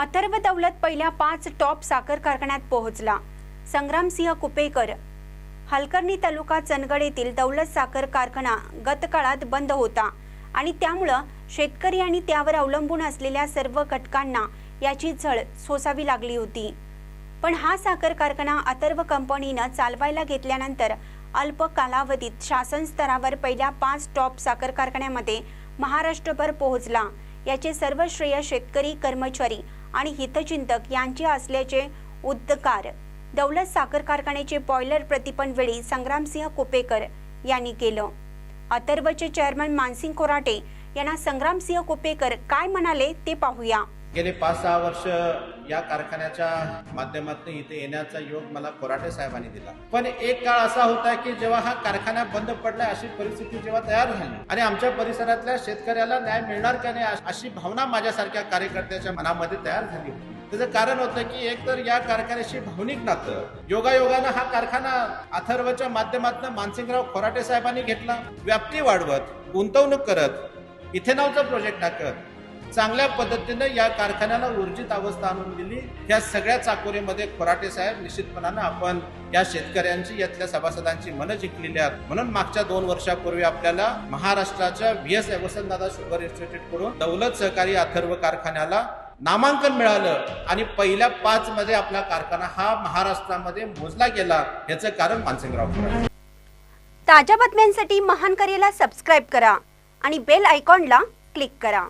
अथर्व दौलत पहिल्या पाच टॉप साखर कारखान्यात पोहोचला. संग्रामसिंह कुपेकर हलकर्णी तालुका चंदगड येथील दौलत साखर कारखाना गतकाळात बंद होता आणि त्यामुळं शेतकरी आणि त्यावर अवलंबून असलेल्या सर्व घटकांना याची झळ सोसावी लागली होती. पण हा साखर कारखाना अथर्व कंपनीनं चालवायला घेतल्यानंतर अल्प कालावधीत शासन स्तरावर पहिल्या पाच टॉप साखर कारखान्यामध्ये महाराष्ट्रभर पोहोचला. याचे सर्व श्रेय शेतकरी कर्मचारी आणि हितचिंतक यांचे असल्याचे उद्गार. दौलत साखर कारखान्याचे बॉयलर प्रतिपण वेळी संग्रामसिंह कुपेकर यांनी केलं. अथर्वचे चेअरमन मानसिंग कोराटे यांना संग्रामसिंह कुपेकर काय म्हणाले ते पाहूया. गेले पाच सहा वर्ष या कारखान्याच्या माध्यमातून इथे येण्याचा योग मला कोराटे साहेबांनी दिला. पण एक काळ असा होता की जेव्हा हा कारखाना बंद पडला अशी परिस्थिती जेव्हा तयार झाली आणि आमच्या परिसरातल्या शेतकऱ्याला न्याय मिळणार का नाही अशी भावना माझ्यासारख्या कार्यकर्त्याच्या मनामध्ये तयार झाली होती. त्याचं कारण होतं की एक तर या कारखान्याशी भावनिक नातं योगायोगानं हा कारखाना अथर्वच्या माध्यमातून मानसिंगराव खोराटे साहेबांनी घेतला. व्याप्ती वाढवत गुंतवणूक करत इथेनॉलचा प्रोजेक्ट टाकत चांगल्या पद्धतीनं या कारखान्याला ऊर्जित अवस्था आणून दिली. या सगळ्या चाकोरीमध्ये खोराटे साहेब निश्चितपणानं आपण या शेतकऱ्यांची यातल्या सभासदांची मनं जिंकलेली आहेत. म्हणून मागच्या दोन वर्षापूर्वी आपल्याला महाराष्ट्राच्या व्ही एस वसंतदादा शुगर इन्स्टिट्यूटकडून दौलत सहकारी अथर्व कारखान्याला नामांकन मिळालं आणि पहिल्या पाच मध्ये आपला कारखाना हा महाराष्ट्रामध्ये मोजला गेला. याचं कारण मानसिंगराव खोराटे ताज्या बातम्यांसाठी महान करेला सबस्क्राईब करा आणि बेल आयकॉनला क्लिक करा.